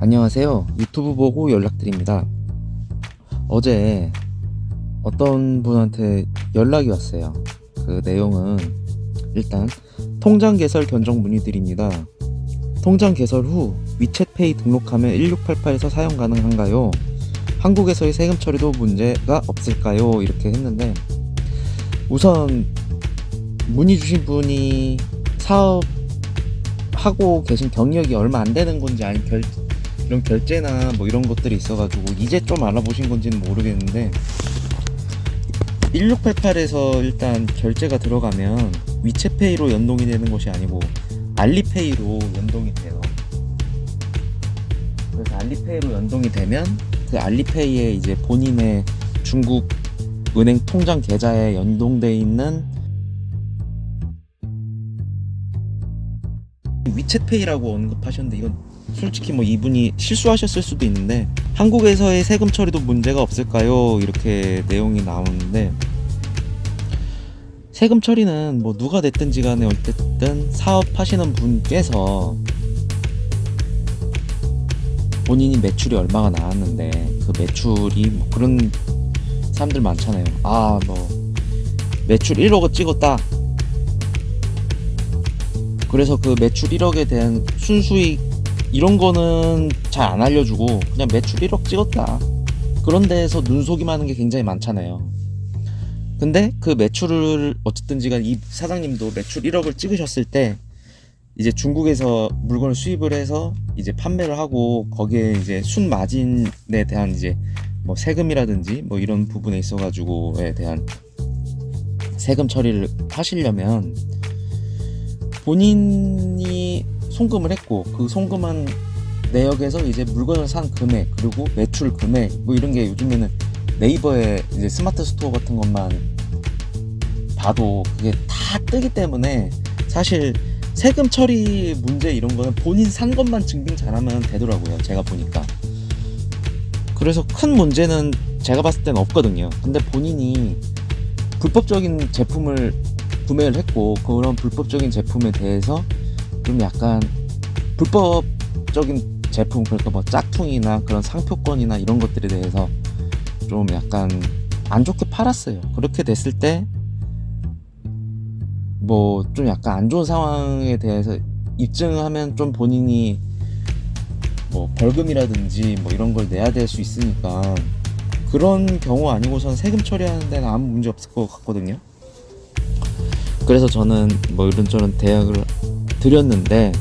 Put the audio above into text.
안녕하세요. 유튜브 보고 연락드립니다. 어제 어떤 분한테 연락이 왔어요. 그 내용은 일단 통장 개설 견적 문의드립니다. 통장 개설 후 위챗페이 등록하면 1688에서 사용 가능한가요? 한국에서의 세금 처리도 문제가 없을까요? 이렇게 했는데 우선 문의 주신 분이 사업하고 계신 경력이 얼마 안 되는 건지 아니면 결, 이런 결제나 뭐 이런 것들이 있어가지고 이제 좀 알아보신 건지는 모르겠는데 1688에서 일단 결제가 들어가면 위챗페이로 연동이 되는 것이 아니고 알리페이로 연동이 돼요. 그래서 알리페이로 연동이 되면 그 알리페이에 이제 본인의 중국 은행 통장 계좌에 연동돼 있는 위챗페이라고 언급하셨는데 이건 솔직히 뭐 이분이 실수하셨을 수도 있는데 한국에서의 세금 처리도 문제가 없을까요? 이렇게 내용이 나오는데 세금 처리는 뭐 누가 됐든지 간에 어쨌든 사업하시는 분께서 본인이 매출이 얼마가 나왔는데 그 매출이 뭐 그런 사람들 많잖아요. 아 뭐 매출 1억을 찍었다. 그래서 그 매출 1억에 대한 순수익 이런 거는 잘 안 알려주고 그냥 매출 1억 찍었다. 그런 데에서 눈속임 하는 게 굉장히 많잖아요. 근데 그 매출을 어쨌든지가 이 사장님도 매출 1억을 찍으셨을 때 이제 중국에서 물건을 수입을 해서 이제 판매를 하고 거기에 이제 순 마진에 대한 이제 뭐 세금이라든지 뭐 이런 부분에 있어 가지고에 대한 세금 처리를 하시려면 본인이 송금을 했고 그 송금한 내역에서 이제 물건을 산 금액 그리고 매출 금액 뭐 이런 게 요즘에는 네이버에 이제 스마트 스토어 같은 것만 봐도 그게 다 뜨기 때문에 사실 세금 처리 문제 이런 거는 본인 산 것만 증빙 잘하면 되더라고요. 제가 보니까. 그래서 큰 문제는 제가 봤을 때는 없거든요. 근데 본인이 불법적인 제품을 구매를 했고 그런 불법적인 제품에 대해서 좀 약간 불법적인 제품 그러니까 뭐 짝퉁이나 그런 상표권이나 이런 것들에 대해서 좀 약간 안 좋게 팔았어요. 그렇게 됐을 때 뭐 좀 약간 안 좋은 상황에 대해서 입증하면 좀 본인이 뭐 벌금이라든지 뭐 이런 걸 내야 될 수 있으니까 그런 경우 아니고선 세금 처리하는 데는 아무 문제 없을 것 같거든요. 그래서 저는 뭐 이런저런 대학을 드렸는데